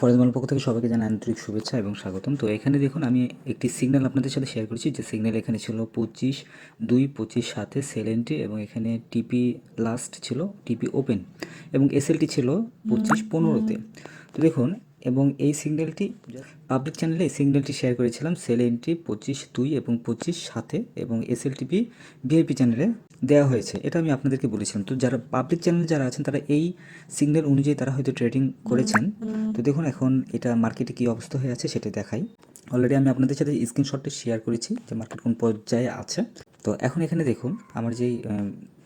Forage মল পক্ষ থেকে সবাইকে জানাই আন্তরিক শুভেচ্ছা এবং স্বাগতম। তো এখানে দেখুন আমি একটি সিগন্যাল আপনাদের সাথে শেয়ার করেছি। যে সিগন্যাল এখানে ছিল পঁচিশ দুই পঁচিশ সাথে সেল এবং এখানে টিপি লাস্ট ছিল টিপি ওপেন এবং এসএলটি ছিল পঁচিশ পনেরোতে। তো দেখুন এবং এই সিগন্যালটি পাবলিক চ্যানেলে এই সিগন্যালটি শেয়ার করেছিলাম সেল এন্ট্রি পঁচিশ দুই এবং পঁচিশ সাথে এবং এস এল এসএলটিপি ভিআইপি চ্যানেলে দেওয়া হয়েছে। এটা আমি আপনাদেরকে বলেছিলাম। তো যারা পাবলিক চ্যানেল যারা আছেন, তারা এই সিগন্যাল অনুযায়ী তারা হয়তো ট্রেডিং করেছেন। তো দেখুন এখন এটা মার্কেটে কী অবস্থা হয়ে আছে সেটা দেখাই। অলরেডি আমি আপনাদের সাথে স্ক্রিনশটটি শেয়ার করেছি যে মার্কেট কোন পর্যায়ে আছে। তো এখন এখানে দেখুন, আমার যেই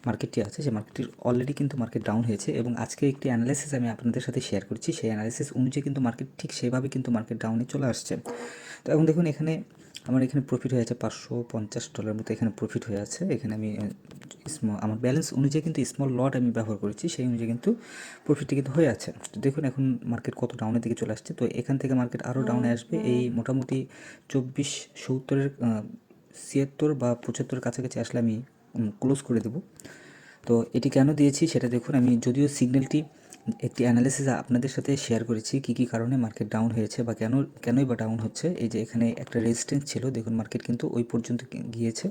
মার্কেটটি আছে সেই মার্কেটটির অলরেডি কিন্তু মার্কেট ডাউন হয়েছে এবং আজকে একটি অ্যানালাইসিস আমি আপনাদের সাথে শেয়ার করছি। সেই অ্যানালাইসিস অনুযায়ী কিন্তু মার্কেট ঠিক সেভাবে কিন্তু মার্কেট ডাউনে চলে আসছে। তো এখন দেখুন এখানে আমার এখানে প্রফিট হয়ে আছে পাঁচশো পঞ্চাশ ডলার মতো এখানে প্রফিট হয়ে আছে। এখানে আমি স্মল আমার ব্যালেন্স অনুযায়ী কিন্তু স্মল লট আমি ব্যবহার করেছি, সেই অনুযায়ী কিন্তু প্রফিটটি কিন্তু হয়ে আছে। তো দেখুন এখন মার্কেট কত ডাউনের দিকে চলে আসছে। তো এখান থেকে মার্কেট আরও ডাউনে আসবে। এই মোটামুটি চব্বিশ সত্তরের ছিয়াত্তর বা পঁচাত্তরের কাছাকাছি আসলে আমি ক্লোজ করে দেবো। তো এটি কেন দিয়েছি সেটা দেখুন, আমি যদিও সিগন্যালটি একটি অ্যানালিসিস আপনাদের সাথে শেয়ার করেছি, কী কী কারণে মার্কেট ডাউন হয়েছে বা কেন, কেনই বা ডাউন হচ্ছে, এই যে এখানে একটা রেজিস্ট্যান্স ছিল, দেখুন মার্কেট কিন্তু ওই পর্যন্ত গিয়েছে,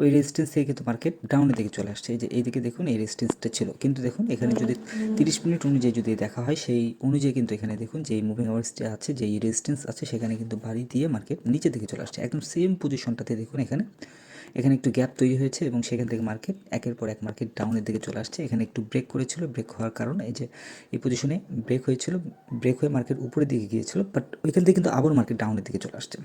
ওই রেজিস্ট্যান্স থেকে কিন্তু মার্কেট ডাউনের দিকে চলে আসছে, এই যে এইদিকে দেখুন এই রেজিস্ট্যান্সটা ছিল, কিন্তু দেখুন এখানে যদি তিরিশ মিনিট অনুযায়ী যদি দেখা হয়, সেই অনুযায়ী কিন্তু এখানে দেখুন যে এই মুভিং আওয়ার্সটি আছে যে রেজিস্ট্যান্স আছে, সেখানে কিন্তু বাড়ি দিয়ে মার্কেট নিচের দিকে চলে আসছে, একদম সেম পজিশনটাতে দেখুন এখানে। এখানে একটু গ্যাপ তৈরি হয়েছে এবং সেখান থেকে মার্কেট একের পর এক মার্কেট ডাউনের দিকে চলে আসছে। এখানে একটু ব্রেক করেছিল ব্রেক হওয়ার কারণে এই যে এই পজিশনে ব্রেক হয়েছিল ব্রেক হয়ে মার্কেট উপরের দিকে গিয়েছিল বাট ওইখান থেকে কিন্তু আবার মার্কেট ডাউনের দিকে চলে আসছে।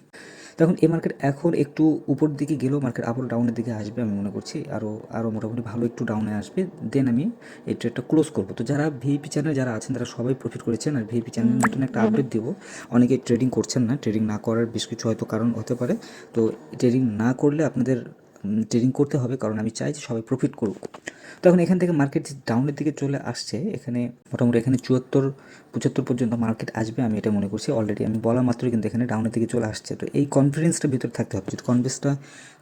তখন এই মার্কেট এখন একটু উপর দিকে গেলেও মার্কেট আবার ডাউনের দিকে আসবে আমি মনে করছি আরও আরও মোটামুটি ভালো একটু ডাউনে আসবে। দেন আমি এই ট্রেডটা ক্লোজ করব। তো যারা ভিপি চ্যানেল যারা আছেন তারা সবাই প্রফিট করেছেন আর ভিপি চ্যানেল নতুন একটা আপডেট দেবো। অনেকে ট্রেডিং করছেন না ট্রেডিং না করার বেশ কিছু হয়তো কারণ হতে পারে। তো ট্রেডিং না করলে আপনাদের ট্রেডিং করতে হবে কারণ আমি চাই যে সবাই প্রফিট করুক। তখন এখান থেকে মার্কেট ডাউনের দিকে চলে আসছে এখানে মোটামুটি এখানে চুয়াত্তর পঁচাত্তর পর্যন্ত মার্কেট আসবে আমি এটা মনে করছি। অলরেডি আমি বলা মাত্রই কিন্তু এখানে ডাউনের দিকে চলে আসছে। তো এই কনফিডেন্সটা ভিতরে থাকতে হবে। যদি কনফিডেন্সটা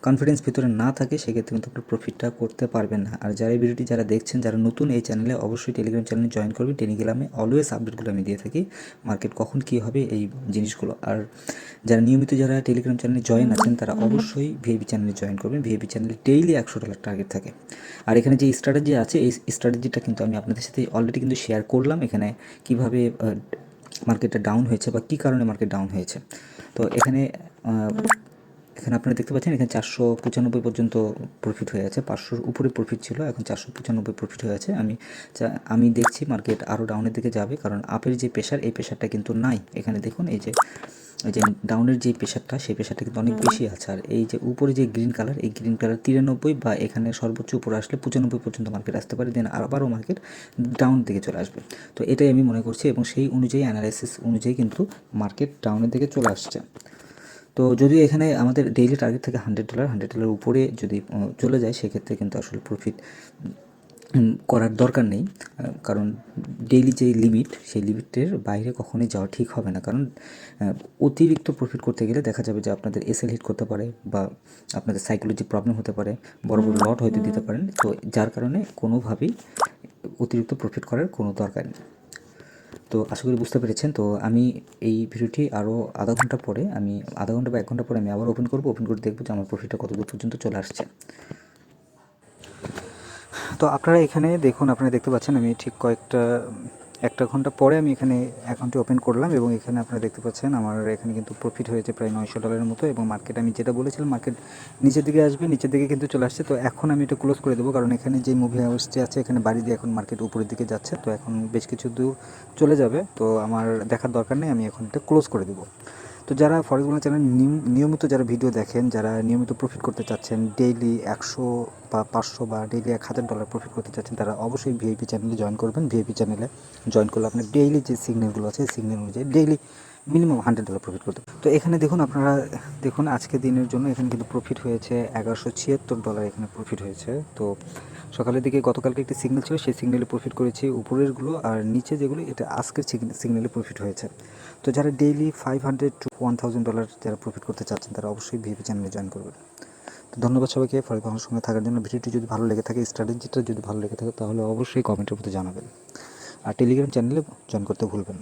কনফিডেন্স ভিতরে না থাকে সেক্ষেত্রে কিন্তু আপনার প্রফিটটা করতে পারবেন না। আর যারা ভিডিওটি যারা দেখছেন যারা নতুন এই চ্যানেলে অবশ্যই টেলিগ্রাম চ্যানেলে জয়েন করবেন। টেলিগ্রামে অলওয়েজ আপডেটগুলো আমি দিয়ে থাকি। মার্কেট কখন কী হবে এই জিনিসগুলো। আর যারা নিয়মিত যারা টেলিগ্রাম চ্যানেলে জয়েন আছেন তারা অবশ্যই ভিএবি চ্যানেলে জয়েন করবেন। ভিএবি চ্যানেলে ডেইলি একশো ডলার টার্গেট থাকে। আর এখানে যে স্ট্র্যাটেজি আছে, এই স্ট্র্যাটেজিটা কিন্তু আমি আপনাদের সাথে অলরেডি কিন্তু শেয়ার করলাম এখানে কীভাবে মার্কেটটা ডাউন হয়েছে বা কী কারণে মার্কেট ডাউন হয়েছে। তো এখানে এখানে আপনারা দেখতে পাচ্ছেন এখানে চারশো পঁচানব্বই পর্যন্ত প্রফিট হয়ে আছে। পাঁচশোর উপরে প্রফিট ছিল এখন চারশো পঁচানব্বই প্রফিট হয়ে আছে। আমি আমি দেখছি মার্কেট আরও ডাউনের দিকে যাবে কারণ আপের যে প্রেশার এই প্রেশারটা কিন্তু নাই। এখানে দেখুন এই যে এই যে ডাউনের যে প্রেশারটা সেই প্রেশারটা কিন্তু অনেক বেশি আছে। আর এই যে উপরে যে গ্রিন কালার এই গ্রিন কালার তিরানব্বই বা এখানে সর্বোচ্চ উপরে আসলে পঁচানব্বই পর্যন্ত মার্কেট আসতে পারে। দেন আবারও মার্কেট ডাউন দিকে চলে আসবে। তো এটাই আমি মনে করছি এবং সেই অনুযায়ী অ্যানালাইসিস অনুযায়ী কিন্তু মার্কেট ডাউনের দিকে চলে আসছে। তো যদি এখানে আমাদের ডেইলি টার্গেট থেকে হান্ড্রেড ডলার হান্ড্রেড ডলার উপরে যদি চলে যায় সেক্ষেত্রে কিন্তু আসলে প্রফিট করার দরকার নেই। কারণ ডেইলি যে লিমিট সেই লিমিটের বাইরে কখনোই যাওয়া ঠিক হবে না। কারণ অতিরিক্ত প্রফিট করতে গেলে দেখা যাবে যে আপনাদের এসএল হিট করতে পারে বা আপনাদের সাইকোলজি প্রবলেম হতে পারে বড় বড় লট হয়তো দিতে পারেন। তো যার কারণে কোনোভাবেই অতিরিক্ত প্রফিট করার কোনো দরকার নেই। তো আশা করি বুঝতে পেরেছেন। তো আমি এই ভিডিওটি আরও আধা ঘণ্টা পরে আমি আধা ঘণ্টা বা এক ঘণ্টা পরে আমি আবার ওপেন করব। ওপেন করে দেখব যে আমার প্রফিটটা কতদূর পর্যন্ত চলে আসছে। তো আপনারা এখানে দেখুন, আপনারা দেখতে পাচ্ছেন আমি ঠিক কয়েকটা একটা ঘণ্টা পরে আমি এখানে অ্যাকাউন্টটি ওপেন করলাম এবং এখানে আপনারা দেখতে পাচ্ছেন আমার এখানে কিন্তু প্রফিট হয়েছে প্রায় নয়শো ডলারের মতো এবং মার্কেট আমি যেটা বলেছিলাম মার্কেট নিচের দিকে আসবে, নিচের দিকে কিন্তু চলে আসছে। তো এখন আমি এটা ক্লোজ করে দেবো কারণ এখানে যে মুভি হাউসটি আছে, এখানে বাড়ি দিয়ে এখন মার্কেট উপরের দিকে যাচ্ছে। তো এখন বেশ কিছু দূর চলে যাবে। তো আমার দেখার দরকার নেই, আমি এখন এটা ক্লোজ করে দেবো। তো যারা ফরেক্স বাংলা চ্যানেল নিয়মিত যারা ভিডিও দেখেন, যারা নিয়মিত প্রফিট করতে চাচ্ছেন ডেইলি একশো বা পাঁচশো বা ডেইলি এক হাজার ডলার প্রফিট করতে চাচ্ছেন, তারা অবশ্যই ভিআইপি চ্যানেলে জয়েন করবেন। ভিআইপি চ্যানেলে জয়েন করলে আপনার ডেইলি যে সিগন্যালগুলো আছে সিগন্যাল অনুযায়ী daily minimum hundred dollar profit করতে। তো এখানে দেখুন আপনারা, দেখুন আজকে দিনের জন্য এখানে কিন্তু প্রফিট হয়েছে এগারোশো ছিয়াত্তর ডলার এখানে প্রফিট হয়েছে। তো সকালের দিকে গতকালকে একটি সিগন্যাল ছিল, সেই সিগন্যালে প্রফিট করেছি উপরেরগুলো আর নিচে যেগুলো, এটা আজকের সিগন্যালে প্রফিট হয়েছে। তো যারা daily five hundred to one thousand dollar যারা প্রফিট করতে চাচ্ছেন, তারা অবশ্যই ভিভি চ্যানেলে জয়েন করবেন। তো ধন্যবাদ সবাইকে ফলে আমার সঙ্গে থাকার জন্য। ভিডিওটি যদি ভালো লেগে থাকে স্ট্র্যাটেজিটা যদি ভালো লেগে থাকে, তাহলে অবশ্যই কমেন্টের মধ্যে জানাবেন। আর টেলিগ্রাম চ্যানেলে জয়েন করতে ভুলবেন